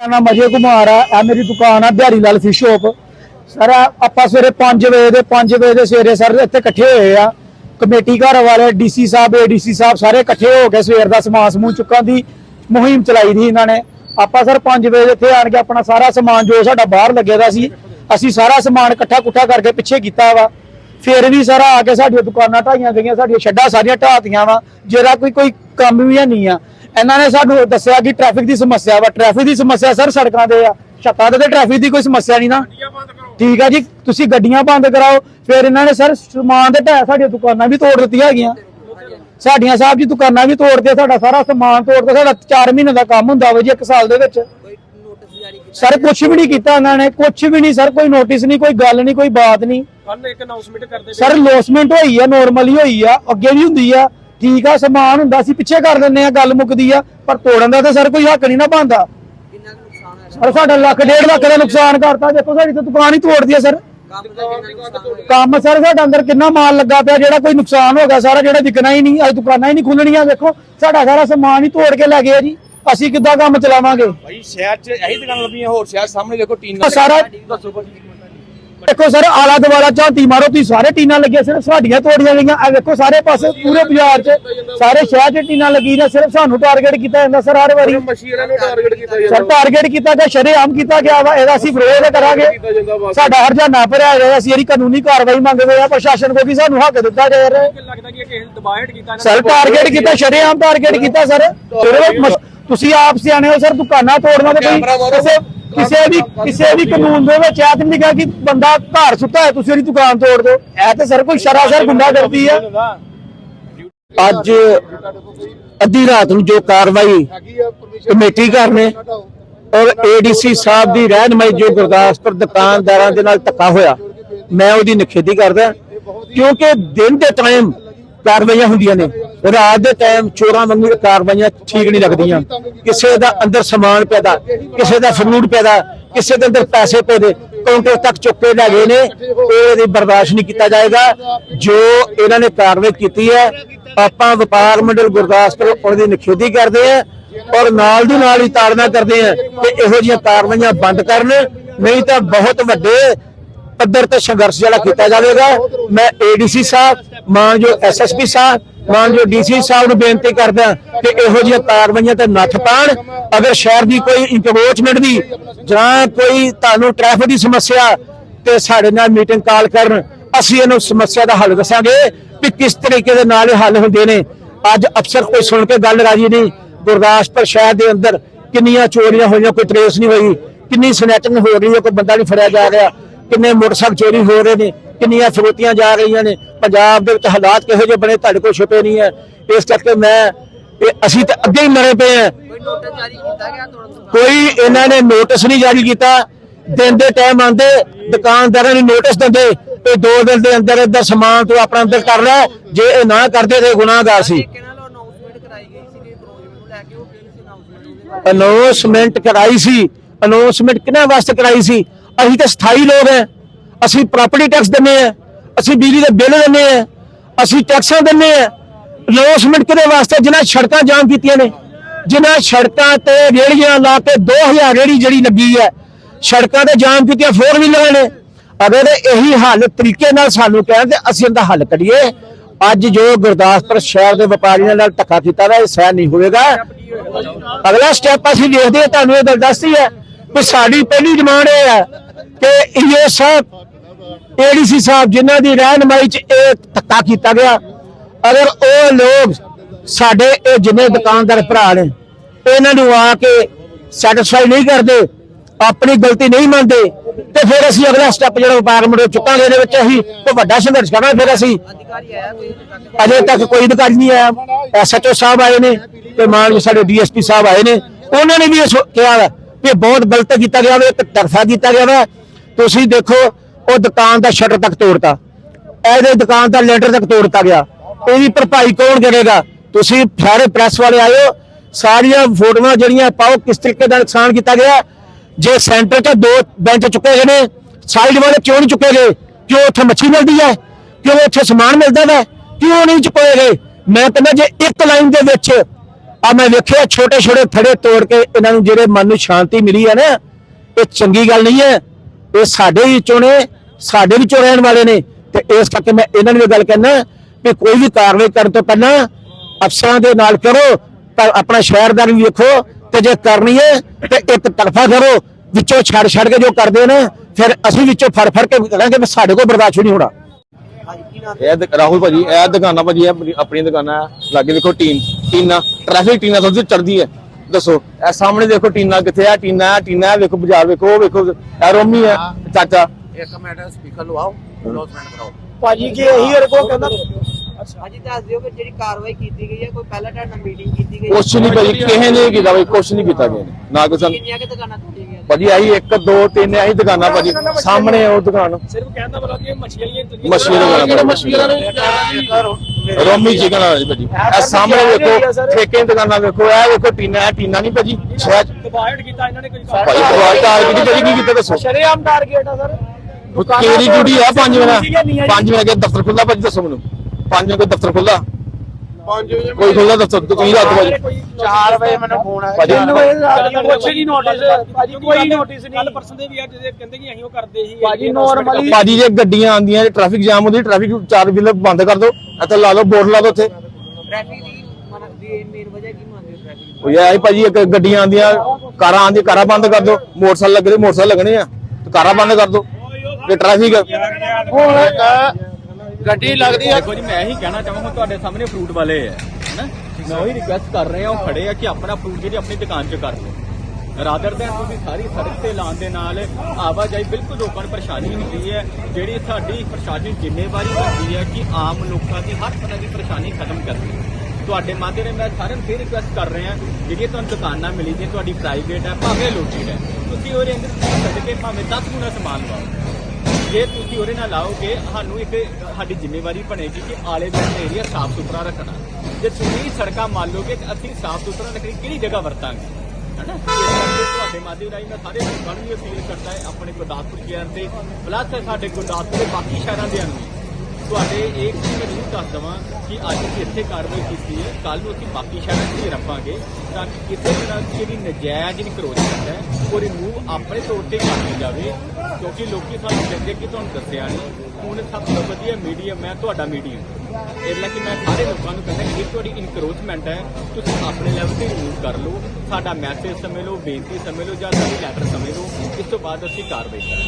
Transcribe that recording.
ਮੇਰਾ ਨਾਮ ਅਜੇ ਕੁਮਾਰ ਆ ਇਹ ਮੇਰੀ ਦੁਕਾਨ ਆ Bihari Lal fish shop sir ਆਪਾਂ ਸਵੇਰੇ 5 ਵਜੇ ਦੇ 5 ਵਜੇ ਦੇ ਸਵੇਰੇ ਸਰ ਇੱਥੇ ਇਕੱਠੇ ਹੋਏ ਆ। ਕਮੇਟੀ ਘਰ ਵਾਲੇ, ਡੀਸੀ ਸਾਹਿਬ, ਏਡੀਸੀ ਸਾਹਿਬ ਸਾਰੇ ਇਕੱਠੇ ਹੋ ਕੇ ਸਵੇਰ ਦਾ ਸਮਾਨ ਸਮੂਹ ਚੁੱਕਾਂ ਦੀ ਮੁਹਿੰਮ ਚਲਾਈ ਦੀ ਇਹਨਾਂ ਨੇ। ਆਪਾਂ ਸਰ 5 ਵਜੇ ਇੱਥੇ ਆਣ ਕੇ ਆਪਣਾ ਸਾਰਾ ਸਮਾਨ ਜੋ ਸਾਡਾ ਬਾਹਰ ਲੱਗਿਆ ਦਾ ਸੀ, ਅਸੀਂ ਸਾਰਾ ਸਮਾਨ ਇਕੱਠਾ ਕੁੱਠਾ ਕਰਕੇ ਪਿੱਛੇ ਕੀਤਾ ਵਾ। ਫਿਰ ਵੀ ਸਰ ਆ ਕੇ ਸਾਡੀਆਂ ਦੁਕਾਨਾਂ ਢਾਈਆਂ ਗਈਆਂ, ਸਾਡੀਆਂ ਛੱਡਾਂ ਸਾਰੀਆਂ ਢਾਤੀਆਂ ਵਾ। ਜਿਹੜਾ ਕੋਈ ਕੋਈ ਕੰਮ ਵੀ ਹੈ ਨਹੀਂ ਆ। ਇਹਨਾਂ ਨੇ ਸਾਨੂੰ ਦੱਸਿਆ ਕਿ ਟ੍ਰੈਫਿਕ ਦੀ ਸਮੱਸਿਆ ਵਾ। ਟ੍ਰੈਫਿਕ ਦੀ ਸਮੱਸਿਆ ਸਰ ਸੜਕਾਂ ਤੇ ਆ। ਛੱਤਾਂ ਤੇ ਟ੍ਰੈਫਿਕ ਦੀ ਕੋਈ ਸਮੱਸਿਆ ਨਹੀਂ ਨਾ। ਠੀਕ ਆ ਜੀ। ਤੁਸੀਂ ਗੱਡੀਆਂ ਬੰਦ ਕਰਾਓ। ਫਿਰ ਇਹਨਾਂ ਨੇ ਸਰ ਸਮਾਨ ਦੇ ਢਾਹ ਸਾਡੀਆਂ ਦੁਕਾਨਾਂ ਵੀ ਤੋੜ ਦਿੱਤੀਆਂ ਹੈਗੀਆਂ। ਸਾਡੀਆਂ ਸਾਹਿਬ ਜੀ ਦੁਕਾਨਾਂ ਵੀ ਤੋੜਦੇ ਸਾਡਾ ਸਾਰਾ ਸਮਾਨ ਤੋੜਦੇ ਸਾਡਾ 4 ਮਹੀਨੇ ਦਾ ਕੰਮ ਹੁੰਦਾ ਵਾ ਜੀ ਇੱਕ ਸਾਲ ਦੇ ਵਿੱਚ। ਸਰ ਕੁਝ ਵੀ ਨਹੀਂ ਕੀਤਾ ਇਹਨਾਂ ਨੇ। ਕੁਝ ਵੀ ਨਹੀਂ ਸਰ। ਕੋਈ ਨੋਟਿਸ ਨਹੀਂ ਕੋਈ ਗੱਲ ਨਹੀਂ ਕੋਈ ਬਾਤ ਨਹੀਂ। ਕੱਲ ਇੱਕ ਅਨਾਉਂਸਮੈਂਟ ਕਰਦੇ ਸਰ ਲੋਸਮੈਂਟ ਹੋਈ ਆ ਨਾਰਮਲੀ ਹੋਈ ਆ ਅੱਗੇ ਵੀ ਹੁੰਦੀ ਆ। ਠੀਕ ਆ ਸਮਾਨ ਹੁੰਦਾ ਸੀ ਪਿੱਛੇ ਕਰ ਦਿੰਦੇ ਆ ਗੱਲ ਮੁੱਕਦੀ ਆ ਪਰ ਤੋੜਨ ਦਾ ਤਾਂ ਸਰ ਕੋਈ ਹੱਕ ਨਹੀਂ ਨਾ ਬਣਦਾ। ਕਿੰਨਾ ਕੁ ਨੁਕਸਾਨ ਹੋਇਆ ਸਰ ਸਾਡਾ ਲੱਖ ਡੇਢ ਲੱਖ ਦਾ ਨੁਕਸਾਨ ਕਰਤਾ ਦੇਖੋ ਸਾਡੀ ਤਾਂ ਦੁਕਾਨ ਹੀ ਤੋੜਦੀ ਆ ਸਰ। ਕੰਮ ਦਾ ਕਿੰਨਾ ਨੁਕਸਾਨ ਹੋਇਆ ਕੰਮ ਸਰ ਸਾਡਾ ਅੰਦਰ ਕਿੰਨਾ ਮਾਲ ਲੱਗਾ ਪਿਆ ਜਿਹੜਾ ਕੋਈ ਨੁਕਸਾਨ ਹੋ ਗਿਆ ਸਾਰਾ ਜਿਹੜਾ ਵਿਕਣਾ ਹੀ ਨਹੀਂ ਅੱਜ ਦੁਕਾਨਾਂ ਹੀ ਨਹੀਂ ਖੁੱਲਣੀਆਂ ਵੇਖੋ ਸਾਡਾ ਸਾਰਾ ਸਮਾਨ ਹੀ ਤੋੜ ਕੇ ਲੈ ਗਏ ਆ ਜੀ। ਅਸੀਂ ਕਿੱਦਾਂ ਕੰਮ ਚਲਾਵਾਂਗੇ? ਭਾਈ ਸ਼ਹਿਰ 'ਚ ਇਹੀ ਦੁਕਾਨ ਲੱਭੀਆਂ ਹੋਰ ਸ਼ਹਿਰ ਸਾਹਮਣੇ ਦੇਖੋ ਟੀਨ ਉਹ ਸਾਰਾ ਦੱਸੋ ਮਿੰਟ ਦੇਖੋ ਸਰ ਆਲਾ ਦੁਆਲਾ ਝਾਂਤੀ ਮਾਰੋ ਤੁਸੀਂ ਸਾਰੇ ਟੀਨਾਂ ਲੱਗੀਆਂ ਸਿਰਫ ਸਾਡੀਆਂ ਤੋੜੀਆਂ ਗਈਆਂ। ਆ ਵੇਖੋ ਸਾਰੇ ਪਾਸੇ ਪੂਰੇ ਬਾਜ਼ਾਰ 'ਚ ਸਾਰੇ ਸ਼ਹਿਰ 'ਚ ਟੀਨਾਂ ਲੱਗੀ ਨੇ ਸਿਰਫ ਸਾਨੂੰ ਟਾਰਗੇਟ ਕੀਤਾ ਜਾਂਦਾ ਸਰ ਹਰ ਵਾਰੀ। ਮਸ਼ੀਨਾਂ ਨੂੰ ਟਾਰਗੇਟ ਕੀਤਾ ਸਰ ਟਾਰਗੇਟ ਕੀਤਾ ਗਿਆ ਸ਼ਰੇਆਮ ਕੀਤਾ ਗਿਆ ਵਾ ਇਹਦਾ ਅਸੀਂ ਵਿਰੋਧ ਕਰਾਂਗੇ। ਜਾਂਦਾ ਸਾਡਾ ਹਰਜਾਨਾ ਭਰਿਆ ਜਾਏ ਅਸੀਂ ਇਹਦੀ ਕਾਨੂੰਨੀ ਕਾਰਵਾਈ ਮੰਗਦੇ ਆ ਪ੍ਰਸ਼ਾਸਨ ਕੋਲ ਵੀ ਸਾਨੂੰ ਹੱਕ ਦਿੱਤਾ ਜਾ ਰਿਹਾ ਲੱਗਦਾ ਕਿ ਕੀਤਾ ਸਰ ਟਾਰਗੇਟ ਕੀਤਾ ਸ਼ਰੇਆਮ ਟਾਰਗੇਟ ਕੀਤਾ ਸਰ। ਤੁਸੀਂ ਆਪ ਸਿਆਣੇ ਹੋ ਸਰ ਦੁਕਾਨਾਂ ਤੋੜਨਾ ਤੇ ਕੋਈ। ਕਿਸੇ ਕਿਸੇ ਵੀ ਕਿਸੇ ਵੀ ਕਾਨੂੰਨ ਦੇ ਵਿੱਚ ਇਹ ਤੇ ਨਹੀਂ ਕਿਹਾ ਕਿ ਬੰਦਾ ਘਰ ਸੁੱਤਾ ਹੈ ਤੁਸੀਂ ਉਹਦੀ ਦੁਕਾਨ ਤੋੜ ਦਿਓ। ਇਹ ਤੇ ਸਰ ਕੋਈ ਸ਼ਰਾਸਰ ਗੁੰਡਾ ਕਰਦੀ ਹੈ ਅੱਜ ਅੱਧੀ ਰਾਤ ਨੂੰ ਜੋ ਕਾਰਵਾਈ ਕਮੇਟੀ ਘਰ ਨੇ ਔਰ ਏਡੀਸੀ ਸਾਹਿਬ ਦੀ ਰਹਿਨਮਾਈ ਜੋ ਗੁਰਦਾਸਪੁਰ ਦੁਕਾਨਦਾਰਾਂ ਦੇ ਨਾਲ ਧੱਕਾ ਹੋਇਆ ਮੈਂ ਉਹਦੀ ਨਿਖੇਧੀ ਕਰਦਾ ਕਿਉਂਕਿ ਦਿਨ ਦੇ ਟਾਈਮ ਕਾਰਵਾਈਆਂ ਹੁੰਦੀਆਂ ਨੇ। ਰਾਤ ਦੇ ਟਾਈਮ ਚੋਰਾਂ ਵਾਂਗੂ ਕਾਰਵਾਈਆਂ ਠੀਕ ਨਹੀਂ ਲੱਗਦੀਆਂ। ਕਿਸੇ ਦਾ ਅੰਦਰ ਸਮਾਨ ਪੈਦਾ, ਕਿਸੇ ਦਾ ਫਰੂਟ ਪੈਦਾ, ਕਿਸੇ ਦੇ ਅੰਦਰ ਪੈਸੇ ਪੈਦੇ ਕਾਊਂਟਰ ਤੱਕ ਚੁੱਕ ਕੇ ਲੈ ਗਏ ਨੇ ਇਹਦੀ ਬਰਦਾਸ਼ਤ ਨਹੀਂ ਕੀਤਾ ਜਾਏਗਾ। ਜੋ ਇਹਨਾਂ ਨੇ ਕਾਰਵਾਈ ਕੀਤੀ ਹੈ, ਆਪਾਂ ਵਪਾਰ ਮੰਡਲ ਗੁਰਦਾਸਪੁਰ ਉਹਨਾਂ ਦੀ ਨਿਖੇਧੀ ਕਰਦੇ ਆ ਔਰ ਨਾਲ ਦੀ ਨਾਲ ਹੀ ਤਾੜਨਾ ਕਰਦੇ ਆ ਕਿ ਇਹੋ ਜਿਹੀਆਂ ਕਾਰਵਾਈਆਂ ਬੰਦ ਕਰਨ, ਨਹੀਂ ਤਾਂ ਬਹੁਤ ਵੱਡੇ ਪੱਧਰ ਤੇ ਸੰਘਰਸ਼ ਜਿਹੜਾ ਕੀਤਾ ਜਾਵੇਗਾ। ਮੈਂ ਏਡੀਸੀ ਸਾਹਿਬ, ਮਾਨਯੋਗ ਐਸਐਸਪੀ ਸਾਹਿਬ ਮਾਨਯੋਗ ਡੀਸੀ ਸਾਹਿਬ ਨੂੰ ਬੇਨਤੀ ਕਰਦਾ ਕਿ ਇਹੋ ਜਿਹੀਆਂ ਕਾਰਵਾਈਆਂ ਤੇ ਨੱਥ ਪਾਣ। ਅਗਰ ਸ਼ਹਿਰ ਦੀ ਕੋਈ ਇੰਕਰੋਚਮੈਂਟ ਦੀ ਜਾਂ ਕੋਈ ਤੁਹਾਨੂੰ ਟ੍ਰੈਫਿਕ ਦੀ ਸਮੱਸਿਆ ਤੇ ਸਾਡੇ ਨਾਲ ਮੀਟਿੰਗ ਕਾਲ ਕਰਨ, ਅਸੀਂ ਇਹਨੂੰ ਸਮੱਸਿਆ ਦਾ ਹੱਲ ਦੱਸਾਂਗੇ ਕਿ ਕਿਸ ਤਰੀਕੇ ਦੇ ਨਾਲ ਇਹ ਹੱਲ ਹੁੰਦੇ ਨੇ। ਅੱਜ ਅਫਸਰ ਕੋਈ ਸੁਣ ਕੇ ਗੱਲ ਰਾਜੀ ਨਹੀਂ। ਗੁਰਦਾਸਪੁਰ ਸ਼ਹਿਰ ਦੇ ਅੰਦਰ ਕਿੰਨੀਆਂ ਚੋਰੀਆਂ ਹੋਈਆਂ, ਕੋਈ ਟ੍ਰੇਸ ਨਹੀਂ ਹੋਈ। ਕਿੰਨੀ ਸਨੈਚਿੰਗ ਹੋ ਰਹੀ ਹੈ, ਕੋਈ ਬੰਦਾ ਨਹੀਂ ਫੜਿਆ ਜਾ ਰਿਹਾ। ਕਿੰਨੇ ਮੋਟਰਸਾਈਕਲ ਚੋਰੀ ਹੋ ਰਹੇ ਨੇ। ਕਿੰਨੀਆਂ ਫਿਰੋਤੀਆਂ ਜਾ ਰਹੀਆਂ ਨੇ? ਪੰਜਾਬ ਦੇ ਵਿੱਚ ਹਾਲਾਤ ਕਿਹੋ ਜਿਹੇ ਬਣੇ? ਤੁਹਾਡੇ ਕੋਲ ਛੁਪੇ ਨਹੀਂ ਹੈ। ਇਸ ਕਰਕੇ ਮੈਂ ਇਹ ਅਸੀਂ ਤਾਂ ਅੱਗੇ ਹੀ ਮਰੇ ਪਏ ਆ ਕੋਈ ਇਹਨਾਂ ਨੇ ਨੋਟਿਸ ਨਹੀਂ ਜਾਰੀ ਕੀਤਾ। ਦਿਨ ਦੇ ਟਾਈਮ ਆਂਦੇ ਦੁਕਾਨਦਾਰਾਂ ਨੂੰ ਨੋਟਿਸ ਦਿੰਦੇ ਤੇ ਦੋ ਦਿਨ ਦੇ ਅੰਦਰ ਅੰਦਰ ਸਮਾਨ ਤੂੰ ਆਪਣਾ ਅੰਦਰ ਕਰ ਲੈ ਜੇ ਇਹ ਨਾ ਕਰਦੇ ਤੇ ਗੁਨਾਹਗਾਰ ਸੀ। ਅਨਾਉਂਸਮੈਂਟ ਕਰਾਈ ਸੀ ਅਨਾਉਂਸਮੈਂਟ ਕਿਹਨਾਂ ਵਾਸਤੇ ਕਰਾਈ ਸੀ? ਅਸੀਂ ਤਾਂ ਸਥਾਈ ਲੋਕ ਹੈ। ਅਸੀਂ ਪ੍ਰਾਪਰਟੀ ਟੈਕਸ ਦਿੰਦੇ ਆ ਅਸੀਂ ਬਿਜਲੀ ਦੇ ਬਿੱਲ ਦਿੰਦੇ ਆ ਅਸੀਂ ਟੈਕਸਾਂ ਦਿੰਦੇ ਆ ਅਨਾਉਂਸਮੈਂਟ ਕਿਹਦੇ ਵਾਸਤੇ? ਜਿਨ੍ਹਾਂ ਸੜਕਾਂ ਜਾਮ ਕੀਤੀਆਂ ਨੇ, ਜਿਨ੍ਹਾਂ ਸੜਕਾਂ ਤੇ ਰੇੜੀਆਂ ਲਾ ਕੇ 2000 ਰੇੜੀ ਜਿਹੜੀ ਲੱਗੀ ਹੈ, ਸੜਕਾਂ ਤੇ ਜਾਮ ਕੀਤੀਆਂ ਫੋਰ ਵੀਲਰਾਂ ਨੇ। ਅਗਰ ਇਹੀ ਹੱਲ ਤਰੀਕੇ ਨਾਲ ਸਾਨੂੰ ਕਹਿਣ ਤੇ ਅਸੀਂ ਇਹਦਾ ਹੱਲ ਕਰੀਏ, ਅੱਜ ਜੋ ਗੁਰਦਾਸਪੁਰ ਸ਼ਹਿਰ ਦੇ ਵਪਾਰੀਆਂ ਨਾਲ ਧੱਕਾ ਕੀਤਾ ਵਾ, ਇਹ ਸਹਿ ਨਹੀਂ ਹੋਵੇਗਾ ਅਗਲਾ ਸਟੈਪ ਅਸੀਂ ਦੇਖਦੇ ਹਾਂ, ਤੁਹਾਨੂੰ ਇਹ ਗੱਲ ਦੱਸਦੀ ਹੈ ਕਿ ਸਾਡੀ ਪਹਿਲੀ ਡਿਮਾਂਡ ਇਹ ਹੈ ਕਿ ਇਹ ਸਾਹਿਬ ਏਡੀਸੀ ਸਾਹਿਬ ਜਿਨ੍ਹਾਂ ਦੀ ਰਹਿਨਮਾਈ ਚ ਇਹ ਧੱਕਾ ਕੀਤਾ ਗਿਆ। ਅਗਰ ਉਹ ਲੋਕ ਸਾਡੇ ਇਹ ਜਿੰਨੇ ਦੁਕਾਨਦਾਰ ਭਰਾ ਨੇ, ਇਹਨਾਂ ਨੂੰ ਆ ਕੇ ਸੈਟੀਸਫਾਈ ਨਹੀਂ ਕਰਦੇ, ਆਪਣੀ ਗਲਤੀ ਨਹੀਂ ਮੰਨਦੇ, ਤੇ ਫਿਰ ਅਸੀਂ ਅਗਲਾ ਸਟੈਪ ਜਿਹੜਾ ਪਾਰਲੀਮੈਂਟ ਮੁੜੇ ਚੁੱਕਾਂਗੇ, ਇਹਦੇ ਵਿੱਚ ਅਸੀਂ ਕੋਈ ਵੱਡਾ ਸੰਘਰਸ਼ ਕਰਾਂਗੇ ਫਿਰ ਅਸੀਂ। ਅਜੇ ਤੱਕ ਕੋਈ ਅਧਿਕਾਰੀ ਨਹੀਂ ਆਇਆ। ਐਸਐਚਓ ਸਾਹਿਬ ਆਏ ਨੇ, ਤੇ ਮਾਨ ਸਾਡੇ ਡੀਐਸਪੀ ਸਾਹਿਬ ਆਏ ਨੇ। ਉਹਨਾਂ ਨੇ ਵੀ ਇਹ ਸੋ- ਕਿਹਾ ਵਾ ਕਿ ਬਹੁਤ ਗਲਤ ਕੀਤਾ ਗਿਆ ਵਾ, ਇੱਕ ਤਰਫਾ ਕੀਤਾ ਗਿਆ ਵਾ। ਤੁਸੀਂ ਦੇਖੋ ਉਹ ਦੁਕਾਨ ਦਾ ਸ਼ਟਰ ਤੱਕ ਤੋੜਤਾ। ਇਹਦੇ ਦੁਕਾਨ ਦਾ ਲੈਂਟਰ ਤੱਕ ਤੋੜਤਾ ਗਿਆ। ਇਹਦੀ ਭਰਪਾਈ ਕੌਣ ਕਰੇਗਾ? ਤੁਸੀਂ ਸਾਰੇ ਪ੍ਰੈਸ ਵਾਲੇ ਆਇਓ ਸਾਰੀਆਂ ਫੋਟੋਆਂ ਜਿਹੜੀਆਂ ਪਾਓ, ਕਿਸ ਤਰੀਕੇ ਦਾ ਨੁਕਸਾਨ ਕੀਤਾ ਗਿਆ? ਜੇ ਸੈਂਟਰ 'ਚ ਦੋ ਬੈਂਚ ਚੁੱਕੇ ਗਏ ਨੇ ਸਾਈਡ ਵਾਲੇ ਕਿਉਂ ਨਹੀਂ ਚੁੱਕੇ ਗਏ? ਕਿਉਂ ਉੱਥੇ ਮੱਛੀ ਮਿਲਦੀ ਹੈ? ਕਿਉਂ ਉੱਥੇ ਸਮਾਨ ਮਿਲਦਾ ਹੈ? ਕਿਉਂ ਨਹੀਂ ਚੁੱਕੇ ਗਏ? ਮੈਂ ਕਹਿੰਦਾ ਜੇ ਇੱਕ ਲਾਈਨ ਦੇ ਵਿੱਚ ਆ ਮੈਂ ਵੇਖਿਆ ਛੋਟੇ ਛੋਟੇ ਥੜੇ ਤੋੜ ਕੇ ਇਹਨਾਂ ਨੂੰ ਜਿਹੜੇ ਮਨ ਨੂੰ ਸ਼ਾਂਤੀ ਮਿਲੀ ਹੈ ਨਾ, ਇਹ ਚੰਗੀ ਗੱਲ ਨਹੀਂ ਹੈ। ਇਹ ਸਾਡੇ ਵਿੱਚੋਂ ਨੇ। ਸਾਡੇ ਵਿੱਚੋਂ ਰਹਿਣ ਵਾਲੇ ਨੇ ਤੇ ਇਸ ਕਰਕੇ ਮੈਂ ਇਹਨਾਂ ਨੂੰ ਇਹ ਗੱਲ ਕਹਿਣਾ ਕਿ ਕੋਈ ਵੀ ਕਾਰਵਾਈ ਕਰਨ ਤੋਂ ਪਹਿਲਾਂ ਅਫਸਰਾਂ ਦੇ ਨਾਲ ਕਰੋ ਪਰ ਆਪਣਾ ਸ਼ਹਿਰ ਦਾ ਵੀ ਵੇਖੋ ਤੇ ਜੇ ਕਰਨੀ ਹੈ ਤੇ ਇੱਕ ਤਰਫਾ ਕਰੋ, ਵਿੱਚੋਂ ਛੱਡ ਛੱਡ ਕੇ ਜੋ ਕਰਦੇ ਨੇ, ਫਿਰ ਅਸੀਂ ਵਿੱਚੋਂ ਫੜ ਫੜ ਕੇ ਕਰਾਂਗੇ ਵੀ ਸਾਡੇ ਕੋਲ ਬਰਦਾਸ਼ਤ ਨਹੀਂ ਹੋਣਾ। ਇਹ ਰਾਹੁਲ ਭਾਜੀ, ਇਹ ਦੁਕਾਨਾਂ ਭਾਜੀ, ਇਹ ਆਪਣੀ- ਦੁਕਾਨਾਂ ਲਾਗੇ ਦੇਖੋ ਟੀਨ ਟੀਨਾ ਟ੍ਰੈਫਿਕ ਟੀਨਾ ਤੋਂ ਚੜਦੀ ਹੈ। ਦੱਸੋ, ਇਹ ਸਾਹਮਣੇ ਦੇਖੋ, ਟੀਨਾ ਕਿੱਥੇ ਹੈ ਟੀਨਾ ਟੀਨਾ ਵੇਖੋ, ਬਾਜ਼ਾਰ ਵੇਖੋ ਵੇਖੋ, ਇਹ ਰੋਮੀ ਹੈ, ਚਾਚਾ। ਇੱਕ ਮਿੰਟ ਸਪੀਕਰ ਲਵਾਓ ਅਨਾਉਂਸਮੈਂਟ ਕਰਾਓ। ਭਾਜੀ ਕੀ ਇਹੀ ਮੇਰੇ ਕੋਲ ਕਹਿੰਦਾ? ਹਾਂਜੀ ਦੱਸ ਦਿਓ ਕਿ ਜਿਹੜੀ ਕਾਰਵਾਈ ਕੀਤੀ ਗਈ ਹੈ ਕੋਈ ਪਹਿਲਾਂ ਤੁਹਾਡੇ ਨਾਲ ਮੀਟਿੰਗ ਕੀਤੀ ਗਈ ਕੁਛ ਨਹੀਂ ਭਾਜੀ ਕਿਸੇ ਨੇ ਕੀਤਾ ਭਾਈ ਕੁਛ ਨਹੀਂ ਕੀਤਾ ਕਿਸੇ ਨੇ। ਨਾ ਕੋਈ ਸਾਨੂੰ ਕਿੰਨੀਆਂ ਕਿ ਦੁਕਾਨਾਂ ਤੋੜੀਆਂ ਗਈਆਂ? ਭਾਜੀ ਆਹੀ ਇੱਕ ਦੋ ਤਿੰਨ ਆਹੀ ਦੁਕਾਨਾਂ ਭਾਜੀ ਸਾਹਮਣੇ ਉਹ ਦੁਕਾਨ। ਸਿਰਫ ਕਹਿਣ ਦਾ ਮਤਲਬ ਕਿ ਮੱਛੀਆਂ ਵਾਲੀਆਂ ਮੱਛੀ ਦੁਕਾਨ। ਮੱਛੀ ਰੋਮੀ ਚਿਕਨ ਵਾਲੀ ਭਾਜੀ। ਇਹ ਸਾਹਮਣੇ ਵੇਖੋ ਠੇਕੇ ਦੀ ਦੁਕਾਨਾਂ ਵੇਖੋ ਇਹ ਵੇਖੋ ਟੀਨਾ ਟੀਨਾ ਨਹੀਂ ਭਾਜੀ ਸ਼ਹਿਰ ਡਿਵਾਈਡ ਕੀਤਾ ਇਹਨਾਂ ਨੇ ਕੋਈ ਭਾਈ ਪਰਿਵਾਰ ਟਾਰਗੇਟ ਭਾਜੀ ਕੀ ਕੀਤਾ ਦੱਸੋ? ਸ਼ਰੇਆਮ ਟਾਰਗੇਟ ਆ ਸਰ। ਕਿਹੜੀ ਡਿਊਟੀ ਆ 5 ਵਜੇ। 5 ਵਜੇ ਦਫ਼ਤਰ ਖੁੱਲਾ ਭਾਜੀ ਦੱਸੋ ਮੈਨੂੰ। 5 ਵਜੇ ਦਫ਼ਤਰ ਖੁੱਲਾ 5 ਵਜੇ ਕੋਈ ਖੁੱਲਾ ਦਫ਼ਤਰ ਤੁਸੀਂ ਦੱਸ ਦਿਓ ਭਾਜੀ 4 ਵਜੇ ਮੈਨੂੰ ਫੋਨ ਆਇਆ। ਭਾਜੀ ਕੁਛ ਨਹੀਂ ਨੋਟਿਸ ਭਾਜੀ ਕੋਈ ਨੋਟਿਸ ਨਹੀਂ ਕੱਲ ਪਰਸਨ ਦੇ ਵੀ ਅੱਜ ਦੇ ਕਹਿੰਦੇ ਕਿ ਅਸੀਂ ਉਹ ਕਰਦੇ ਸੀ ਭਾਜੀ normally- ਭਾਜੀ ਜੇ ਗੱਡੀਆਂ ਆਉਂਦੀਆਂ ਟ੍ਰੈਫਿਕ ਜਾਮ ਹੁੰਦੀ ਟ੍ਰੈਫਿਕ ਚਾਰ ਵੀਲਰ ਬੰਦ ਕਰ ਦਿਓ। ਇੱਥੇ ਲਾ ਲਓ ਬੋਰਡ ਲਾ ਦਿਓ ਉੱਥੇ। ਟ੍ਰੈਫਿਕ ਦੀ ਮਨ ਦੀ ਮੇਨ ਵਜ੍ਹਾ ਕੀ ਮੰਨਦੇ ਹੋ ਟ੍ਰੈਫਿਕ ਉਹ ਯਾਰ ਭਾਜੀ ਇੱਕ ਗੱਡੀਆਂ ਆਉਂਦੀਆਂ ਕਾਰਾਂ ਆਉਂਦੀਆਂ ਕਾਰਾਂ ਬੰਦ ਕਰ ਦਿਓ। ਮੋਟਰਸਾਈਕਲ ਲੱਗਦੇ ਮੋਟਰਸਾਈਕਲ ਲੱਗਣੇ ਆ। ਤੇ ਕਾਰਾਂ ਬੰਦ ਕਰ ਦਿਓ। ਇਹ ਟ੍ਰੈਫਿਕ ਗੱਡੀ ਲੱਗਦੀ ਹੈ ਦੇਖੋ ਜੀ ਮੈਂ ਇਹੀ ਕਹਿਣਾ ਚਾਹਾਂਗਾ ਤੁਹਾਡੇ ਸਾਹਮਣੇ ਫਰੂਟ ਵਾਲੇ ਹੈ ਹੈਨਾ? ਮੈਂ ਉਹੀ ਰਿਕੁਐਸਟ ਕਰ ਰਿਹਾ ਉਹ ਖੜੇ ਆ ਕਿ ਆਪਣਾ ਫਰੂਟ ਜਿਹੜੀ ਆਪਣੀ ਦੁਕਾਨ 'ਚ ਕਰ ਲਓ। ਰਾਦਰ ਦੈਨ ਤੁਸੀਂ ਸਾਰੀ ਸੜਕ ਤੇ ਲਾਉਣ ਦੇ ਨਾਲ ਆਵਾਜਾਈ ਬਿਲਕੁਲ ਲੋਕਾਂ ਨੂੰ ਪਰੇਸ਼ਾਨੀ ਹੁੰਦੀ ਹੈ ਜਿਹੜੀ ਸਾਡੀ ਪ੍ਰਸ਼ਾਸਨ ਜ਼ਿੰਮੇਵਾਰੀ ਬਣਦੀ ਹੈ ਕਿ ਆਮ ਲੋਕਾਂ ਦੀ ਹਰ ਤਰ੍ਹਾਂ ਦੀ ਪਰੇਸ਼ਾਨੀ ਖਤਮ ਕਰਨੀ ਤੁਹਾਡੇ ਮਾਧਿਅਮ ਮੈਂ ਸਾਰਿਆਂ ਨੂੰ ਫਿਰ ਰਿਕੁਐਸਟ ਕਰ ਰਿਹਾ ਜਿਹੜੀ ਤੁਹਾਨੂੰ ਦੁਕਾਨਾਂ ਮਿਲੀ ਜੇ ਤੁਹਾਡੀ ਪ੍ਰਾਈਵੇਟ ਹੈ ਭਾਵੇਂ ਲੋਟਿਡ ਹੈ। ਤੁਸੀਂ ਉਹਦੇ ਅੰਦਰ ਛੱਡ ਕੇ ਭਾਵੇਂ 10 ਗੁਣਾ ਸਮਾਨ ਲਾਓ। ਜੇ ਤੁਸੀਂ ਉਹਦੇ ਨਾਲ ਲਾਓਗੇ ਸਾਨੂੰ ਇੱਕ ਸਾਡੀ ਜ਼ਿੰਮੇਵਾਰੀ ਬਣੇਗੀ ਕਿ ਆਲੇ ਦੁਆਲੇ ਏਰੀਆ ਸਾਫ਼ ਸੁਥਰਾ ਰੱਖਣਾ। ਜੇ ਤੁਸੀਂ ਸੜਕਾਂ ਮੰਨ ਲੋਗੇ ਕਿ ਅਸੀਂ ਸਾਫ਼ ਸੁਥਰਾ ਰੱਖਣੀ, ਕਿਹੜੀ ਜਗ੍ਹਾ ਵਰਤਾਂਗੇ? ਹਨਾ? ਤੁਹਾਡੇ ਮਾਧਿਅਮ ਰਾਹੀਂ ਮੈਂ ਸਾਰੇ ਲੋਕਾਂ ਨੂੰ ਵੀ ਅਪੀਲ ਕਰਦਾ ਹੈ, ਆਪਣੇ ਗੁਰਦਾਸਪੁਰ ਸ਼ਹਿਰ ਦੇ ਪਲੱਸ ਸਾਡੇ ਗੁਰਦਾਸਪੁਰ ਦੇ ਬਾਕੀ ਸ਼ਹਿਰਾਂ ਦੇ ਨੂੰ ਤੁਹਾਡੇ ਇਹ ਮੈਂ ਜ਼ਰੂਰ ਦੱਸ ਦਵਾਂ ਕਿ ਅੱਜ ਅਸੀਂ ਇੱਥੇ ਕਾਰਵਾਈ ਕੀਤੀ ਹੈ। ਕੱਲ ਨੂੰ ਅਸੀਂ ਬਾਕੀ ਸ਼ਹਿਰਾਂ 'ਚ ਵੀ ਰੱਖਾਂਗੇ ਤਾਂ ਕਿ ਕਿਸੇ ਤਰ੍ਹਾਂ ਦੀ ਜਿਹੜੀ ਨਜਾਇਜ਼ ਇਨਕਰੋਚਮੈਂਟ ਹੈ, ਉਹ ਰਿਮੂਵ ਆਪਣੇ ਤੌਰ ਤੇ ਕੀਤੀ ਜਾਵੇ। ਕਿਉਂਕਿ ਲੋਕੀ ਸਾਨੂੰ ਕਹਿੰਦੇ ਕਿ ਤੁਹਾਨੂੰ ਦੱਸਿਆ ਨਹੀਂ। ਹੁਣ ਸਭ ਤੋਂ ਵਧੀਆ ਮੀਡੀਅਮ ਹੈ ਤੁਹਾਡਾ ਮੀਡੀਅਮ ਇਸ ਲਈ ਕਿ ਮੈਂ ਸਾਰੇ ਲੋਕਾਂ ਨੂੰ ਕਹਿੰਦਾ ਕਿ ਇਹ ਤੁਹਾਡੀ ਇਨਕਰੋਚਮੈਂਟ ਹੈ। ਤੁਸੀਂ ਆਪਣੇ ਲੈਵਲ ਤੇ ਰਿਮੂਵ ਕਰ ਲਓ। ਸਾਡਾ ਮੈਸੇਜ ਸਮਝ ਲਓ, ਬੇਨਤੀ ਸਮਝ ਲਓ ਜਾਂ ਸਾਡੀ ਲੈਟਰ ਸਮਝ ਲਓ। ਇਸ ਤੋਂ ਬਾਅਦ ਅਸੀਂ ਕਾਰਵਾਈ ਕਰਾਂਗੇ।